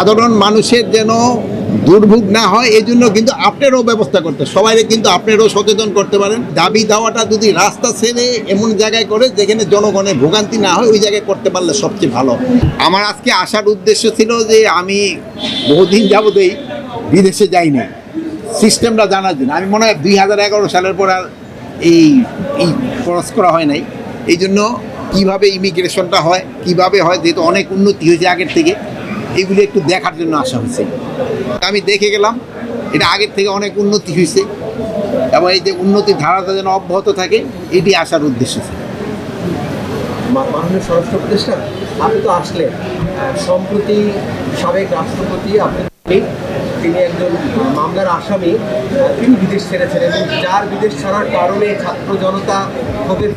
সাধারণ মানুষের যেন দুর্ভোগ না হয় এই জন্য কিন্তু আপনারও ব্যবস্থা করতে সবাইকে কিন্তু আপনারও সচেতন করতে পারেন। দাবি দাওয়াটা যদি রাস্তা ছেড়ে এমন জায়গায় করে, যেখানে জনগণের ভোগান্তি না হয়, ওই জায়গায় করতে পারলে সবচেয়ে ভালো। আমার আজকে আসার উদ্দেশ্য ছিল যে, আমি বহুদিন যাবতেই বিদেশে যাইনি। সিস্টেমটা জানার জন্য। আমি মনে হয় দুই হাজার এগারো সালের পর আর এই এই খরচ করা হয় নাই। এই জন্য কীভাবে ইমিগ্রেশনটা হয়, কীভাবে হয়, যেহেতু অনেক উন্নতি হয়েছে আগের থেকে। এগুলি একটু দেখার জন্য আসা হয়েছে। আমি দেখে গেলাম এটা আগের থেকে অনেক উন্নতি হয়েছে এবং এই যে উন্নতির ধারাটা যেন অব্যাহত থাকে এটি আসার উদ্দেশ্য ছিল। মাননীয় স্বরাষ্ট্র উপদেষ্টা আপনি তো আসলেন। আহ, সম্প্রতি সাবেক রাষ্ট্রপতি আপনি তিনি একজন মামলার আসামি তিনি বিদেশ ছেড়েছেন এবং যার বিদেশ ছাড়ার কারণে ছাত্র জনতা ক্ষোভে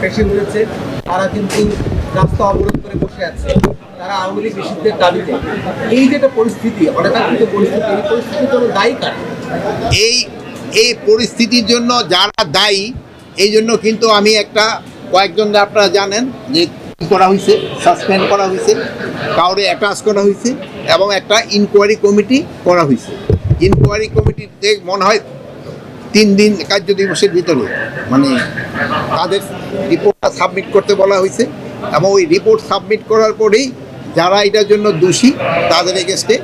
ফেসে উঠেছে। তারা কিন্তু রাস্তা অবরোধ করে বসে আছে। তারা আওয়ামী লীগ নিষিদ্ধের দাবিতে এই যে একটা পরিস্থিতি, অনেকাঙ্ক্ষিত পরিস্থিতি, এই পরিস্থিতির জন্য দায়ী কারা? এই এই পরিস্থিতির জন্য যারা দায়ী, এই জন্য কিন্তু আমি একটা, কয়েকজন আপনারা জানেন যে করা হয়েছে সাসপেন্ড করা হয়েছে, কাউরে অ্যাটাচ করা হয়েছে, এবং একটা ইনকোয়ারি কমিটি করা হয়েছে। ইনকোয়ারি কমিটিতে মনে হয় তিন দিন কার্য দিবসের ভিতরে মানে তাদের রিপোর্টটা সাবমিট করতে বলা হয়েছে, এবং ওই রিপোর্ট সাবমিট করার পরেই যারা এটার জন্য দোষী তাদের এগেস্টে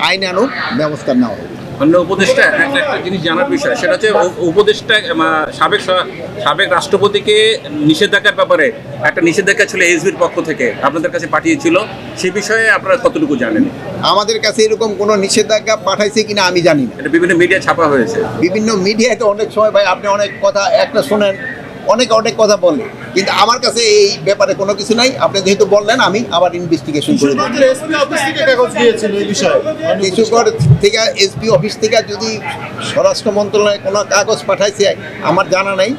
আইনানুগ ব্যবস্থা নেওয়া হবে অন্য উপদেষ্টা একটা একটা জিনিস জানার বিষয় সেটা হচ্ছে উপ- উপদেষ্টা সাবেক সাবেক রাষ্ট্রপতিকে নিষেধাজ্ঞার ব্যাপারে একটা নিষেধাজ্ঞা ছিল এসবির পক্ষ থেকে আপনাদের কাছে পাঠিয়েছিল সে বিষয়ে আপনারা কতটুকু জানেন? আমাদের কাছে এরকম কোনো নিষেধাজ্ঞা পাঠাইছে কিনা আমি জানি না। এটা বিভিন্ন মিডিয়া ছাপা হয়েছে। বিভিন্ন মিডিয়াতে অনেক সময় ভাই আপনি অনেক কথা একটা শোনেন অনেক অনেক কথা বলেন কিন্তু আমার কাছে এই ব্যাপারে কোনো কিছু নাই। আপনি যেহেতু বললেন আমি আবার ইনভেস্টিগেশন করে কিশোরগঞ্জের থেকে কিশোরগড় এসপি অফিস থেকে যদি স্বরাষ্ট্র মন্ত্রণালয়ে কোনো কাগজ পাঠাইছে আমার জানা নাই।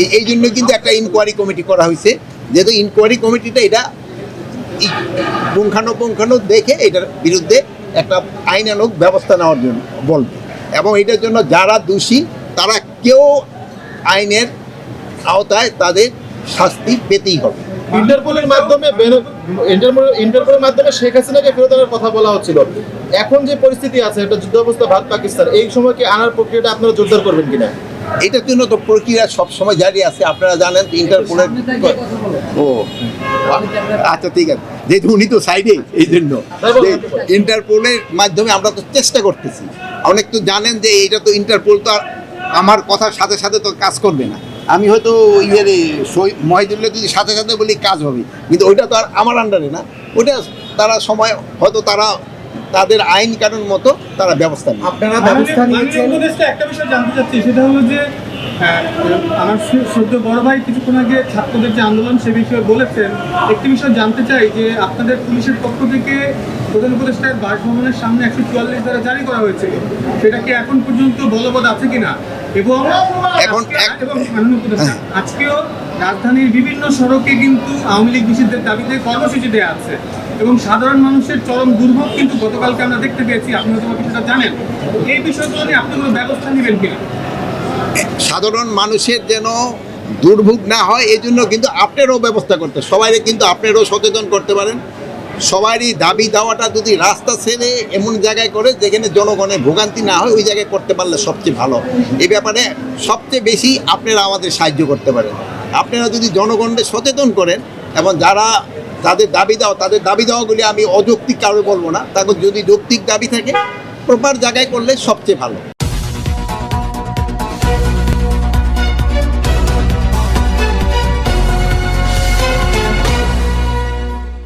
এই এই জন্য কিন্তু একটা ইনকোয়ারি কমিটি করা হয়েছে। যেহেতু ইনকোয়ারি কমিটিটা এটা পুঙ্খানুপুঙ্খানু দেখে এটার বিরুদ্ধে একটা আইনানুগ ব্যবস্থা নেওয়ার জন্য বলবে। এবং এটার জন্য যারা দোষী তারা কেউ আইনের আওতায় তাদের শাস্তি পেতেই হবে। ইন্টারপোলের মাধ্যমে ইন্টারপোলের মাধ্যমে শেখ হাসিনাকে ফেরত আনার কথা বলা হচ্ছিল। এখন যে পরিস্থিতি আছে একটা যুদ্ধ অবস্থা ভারত পাকিস্তান এই সময় কি আনার প্রক্রিয়াটা আপনারা জোরদার করবেন কিনা? এটার জন্য তো প্রক্রিয়া সবসময় জারি আছে আপনারা জানেন ইন্টারপোলের ও আচ্ছা ঠিক আছে। যেহেতু উনি তো সাইডে এই জন্য। যে ইন্টারপোলের মাধ্যমে আমরা তো চেষ্টা করতেছি। অনেক তো জানেন যে এটা তো ইন্টারপোল তো আর আমার কথার সাথে সাথে তো কাজ করবে না। আমি হয়তো ইয়ের মহিদুল্লাহ যদি সাথে সাথে বলি কাজ হবে। কিন্তু ওইটা তো আর আমার আন্ডারে না। ওইটা তারা সময় হয়তো তারা তাদের আইন কানুন মতো তারা ব্যবস্থা নেয় আপনারা ব্যবস্থা নিয়েছেন। একটা বিষয় জানতে চাচ্ছি। সেটা হলো যে আমার সদ্য বড় ভাই কিছুক্ষণ আগে ছাত্রদের যে আন্দোলন সে বিষয়ে বলেছেন। একটি বিষয় জানতে চাই যে আপনাদের পুলিশের পক্ষ থেকে প্রধান উপদেষ্টার বাসভবনের সামনে একশো চুয়াল্লিশ দ্বারা জারি করা হয়েছিল সেটা কি এখন পর্যন্ত বলবৎ আছে কিনা? এবং এখন উপদেষ্টা আজকেও রাজধানীর বিভিন্ন সড়কে কিন্তু আওয়ামী লীগ নিষিদ্ধের দাবিতে কর্মসূচি দেওয়া আছে। এবং সাধারণ মানুষের চরম দুর্ভোগ কিন্তু গতকালকে আমরা দেখতে পেয়েছি। আপনি হয়তো কিছুটা জানেন? এই বিষয়গুলো নিয়ে আপনি কোনো ব্যবস্থা নেবেন কিনা? সাধারণ মানুষের যেন দুর্ভোগ না হয় এই জন্য কিন্তু আপনারও ব্যবস্থা করতে সবাইকে কিন্তু আপনারও সচেতন করতে পারেন। সবারই দাবি দাওয়াটা যদি রাস্তা ছেড়ে এমন জায়গায় করে যেখানে জনগণের ভোগান্তি না হয়, ওই জায়গায় করতে পারলে সবচেয়ে ভালো। এ ব্যাপারে সবচেয়ে বেশি আপনারা আমাদের সাহায্য করতে পারেন। আপনারা যদি জনগণকে সচেতন করেন এবং যারা তাদের দাবি দাও তাদের দাবি দাওয়াগুলি আমি অযৌক্তিক কারও বলব না, তাদের যদি যৌক্তিক দাবি থাকে, প্রপার জায়গায় করলে সবচেয়ে ভালো।